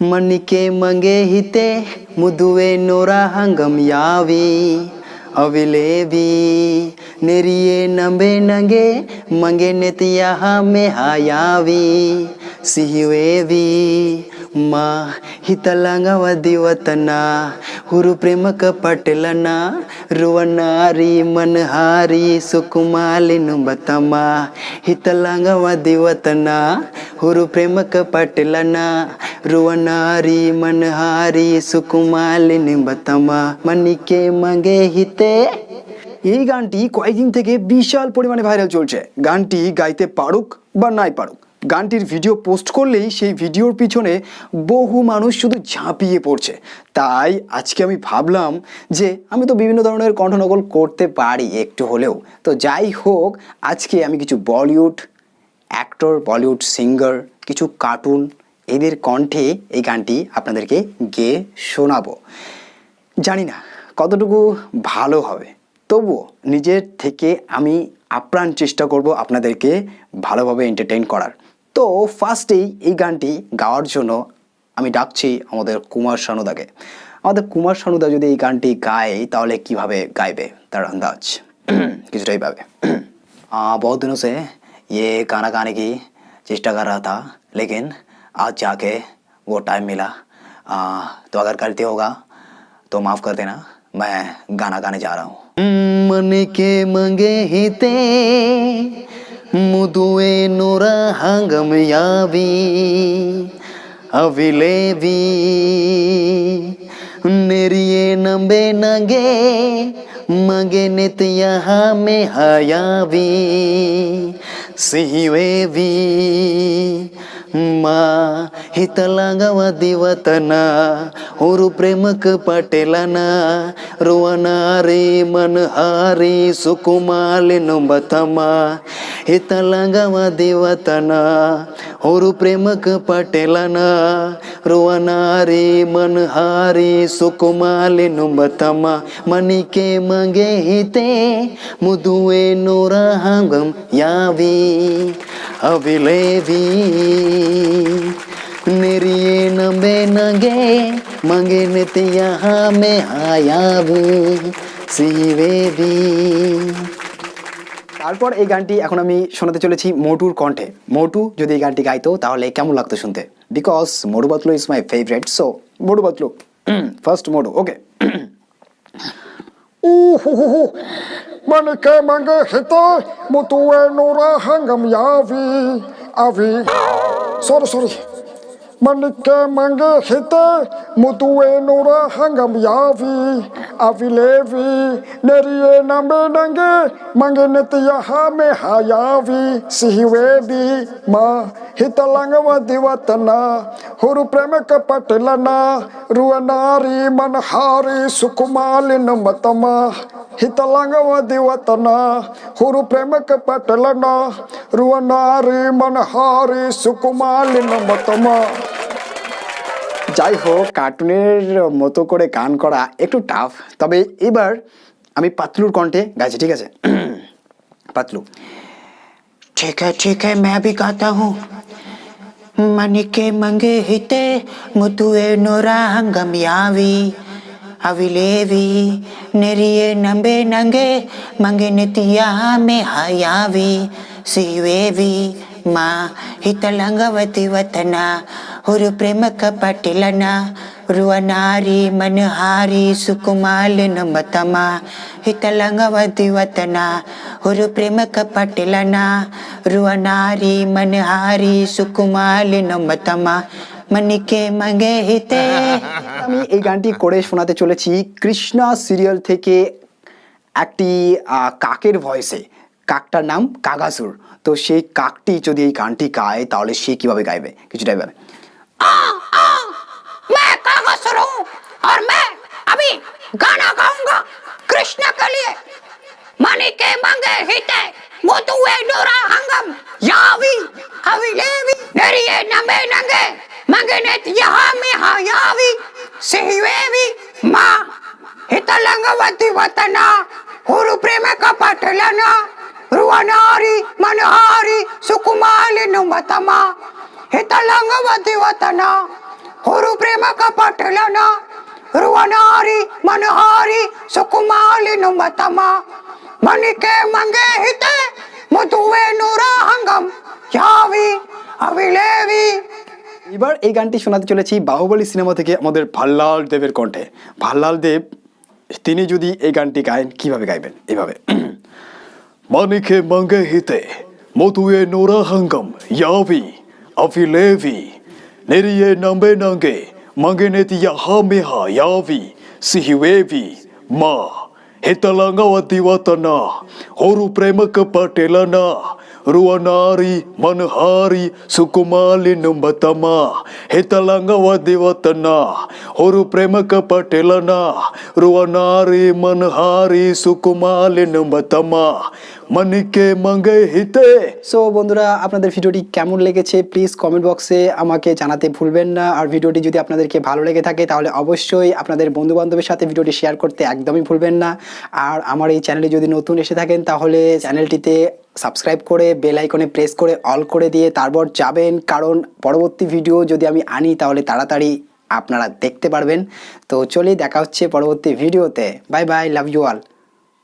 ಮನಿಕೆ ಮಂಗೆ ಹಿತೆ ಮುದುವೆ ನೋರ ಹಂಗಂ ಯಾವಿ ಅವಿಲೇವಿ ನೆರಿಯೇ ನಂಬೆ ನಂಗೆ ಮಂಗೆ ನೆತಿಯ ಹಮೆ ಹಾಯಾವಿ ಸಿಹಿವೇವಿ ಮಾ ಹಿತಲಂಗವ ದಿವತನ ಹುರು ಪ್ರೇಮಕ ಪಟಲನ ರುವನಾರಿ ಮನಹಾರಿ ಸುಕುಮಾಲಿನು ಬತಮ್ಮ ಹಿತಲಂಗವ ದಿವತನ ಹುರು ಪ್ರೇಮಕ ಪಟಲನ ರುವನಾರಿ ಮನಹಾರಿ সুকুমালিনী বাতামা মানিকে মাগে হিতে এই গানটি কয়েকদিন থেকে বিশাল পরিমাণে ভাইরাল চলছে গানটি গাইতে পারুক বা নাই পারুক গানটির ভিডিও পোস্ট করলেই সেই ভিডিওর পিছনে বহু মানুষ শুধু ঝাঁপিয়ে পড়ছে। তাই আজকে আমি ভাবলাম যে আমি তো বিভিন্ন ধরনের কণ্ঠনকল করতে পারি একটু হলেও। তো যাই হোক, আজকে আমি কিছু বলিউড অ্যাক্টর বলিউড সিঙ্গার কিছু কার্টুন এদের কণ্ঠে এই গানটি আপনাদেরকে গেয়ে শোনাবো। জানি না কতটুকু ভালো হবে, তবুও নিজের থেকে আমি আপ্রাণ চেষ্টা করব আপনাদেরকে ভালোভাবে এন্টারটেইন করার তো ফার্স্টেই এই গানটি গাওয়ার জন্য আমি ডাকছি আমাদের কুমার শানুদাকে আমাদের কুমার শানুদা যদি এই গানটি গায় তাহলে কিভাবে গাইবে তার আন্দাজ কিছুটা এইভাবে आ, बहुत दिनों से ये गाना गाने की चेष्टा कर रहा था लेकिन आज जाके वो टाइम मिला आ, तो अगर गलती होगा तो माफ़ कर देना मैं गाना गाने जा रहा हूँ मन के मंगे हिते मुदुए नोरा हंगम यावी ಅವಿಲೇವಿ ನೆರಿಯೇ ನಂಬೆ ನಗೆ ಮಗೆ ನೆತಿಯ ಹಮೆ ಹಯಾವಿ ಸಿಹಿವೇವಿ मा हित लागावा दिवतना ಪ್ರೇಮಕ ಪಟೇಲನ, ರುವನಾರಿ रुवाना रे मन हारी सुकुमाले नुंबतमा ಹಿತ ದೇವತನ ಅವರು ಪ್ರೇಮಕ ಪಟೇಲನ, ರುವನಾರಿ ಮನ್ ಹಾರಿ ಸುಕುಮಾಲಿ ನುಂಬತಮ್ಮ ಮನಿಕೆ ಮಂಗೆ ಹಿತೆ, ಮುದುವೆ ನೂರ ಹಂಗಂ ಯಾವಿ. அவிலே வீ நெறியே நம்பே நங்கே மங்கே நித்தியாமே ஆயாவு சிவேதி তারপর এই গানটি এখন আমি শোনাতে চলেছি মোটুর কণ্ঠে। মোটু যদি এই গানটি গাইতো তাহলে কেমন লাগতো শুনতে? Because Motu Patlu is my favourite so Motu Patlu first Motu okay ও হো হো হো। Manike mange hite, mutue nora hangam yavi, avi. Sorry, sorry. Manike mange hite, mutue nora hangam yavi, avilevi neri nambe nange mangene tiya hame hayavi sihiwedi ma hitalangwa divatana huru prema kapatilana ruanari manhari sukumalin matama hitalangwa divatana huru prema kapatilana ruanari manhari sukumalin matama যাই হোক কার্টুনের মতো করে গান করা একটু tough তবে এবার আমি পাতলুর কণ্ঠে গাইছি ঠিক আছে পাতলু ठीक है ठीक है मैं भी गाता हूँ मनी के मंगे हिते मुतुए नोरा हंगम यावी अविलेवी नेरिये नंबे नंगे मंगे नितिया में हयावी सिवेवी माँ हितलंगवती ഒരു പ്രേമക്കപ്പട്ടിലന ರುವನಾರಿ ಮನಹಾರಿ ಸುಕುಮಾಲಿನ ಮತಮ ಹಿತಲಂಗವತಿವತನ ಹುರು ಪ್ರೇಮಕ ಪಟಿಲನ ರುವನಾರಿ ಮನಹಾರಿ ಸುಕುಮಾಲಿನ ಮತಮ মানিকে মাগে হিতে আমি এই গানটি করে শোনাতে চলেছি কৃষ্ণা সিরিয়াল থেকে একটি কাকের ভয়েসে। কাকটার নাম কাগাসুর তো সেই কাকটি যদি এই গানটি গায়, তাহলে সে কীভাবে গাইবে? কিছুটাই ভাবে। आ, आ, मैं कागज़ हूँ और मैं अभी गाना गाऊँगा कृष्ण के लिए। मानी के मंगे हिते मोतुए डोरा हंगम। यावी अविलेवी नरिये नमे नंगे मंगनेत यहाँ में हाँ यावी। सिहिवेवी माँ हितलंगवती वतना। हुरु प्रेम कपटलना रुवनारी मनहारी सुकुमाली नुमतमा हे तलांगवती দেওয়া हुरु प्रेम कपटलन रुवनारी না सुकुमाली नुमतम। मणि के मंगे हिते मुतुवे नूरा हंगम यावी अविलेवी এবার এই গানটি শোনাতে চলেছি বাহুবলী সিনেমা থেকে আমাদের ভাল্লাল দেবের কণ্ঠে। ভাল্লাল দেব, তিনি যদি এই গানটি গায়েন, কীভাবে গাইবেন? এভাবে। মানিকে মাঙ্গে হিতে, মধুয়ে নোরা হাঙ্গম avilevi nerie nambe nange mangeneti yahameha yavi sihiwevi ma hetalaŋawadiwatana horu premekepatelana ruanari manhari sukumali numbatama hetalaŋawadiwatana ഒരു പ്രേമക പട്ടേലന റുവനാരി মনহারি সুকুমালিন মতমা মনিকে মঙ্গে হিতে সো বন্ধুরা, আপনাদের ভিডিওটি কেমন লেগেছে? প্লিজ কমেন্ট বক্সে আমাকে জানাতে ভুলবেন না। আর ভিডিওটি যদি আপনাদেরকে ভালো লেগে থাকে, তাহলে অবশ্যই আপনাদের বন্ধুবান্ধবের সাথে ভিডিওটি শেয়ার করতে একদমই ভুলবেন না। আর আমার এই চ্যানেলে যদি নতুন এসে থাকেন, তাহলে চ্যানেলটিতে সাবস্ক্রাইব করে বেল আইকনে প্রেস করে অল করে দিয়ে তারপর যাবেন। কারণ পরবর্তী ভিডিও যদি আমি আনি, তাহলে তাড়াতাড়ি আপনারা দেখতে পারবেন। তো চলেই দেখা হচ্ছে পরবর্তী ভিডিওতে। Bye bye love you all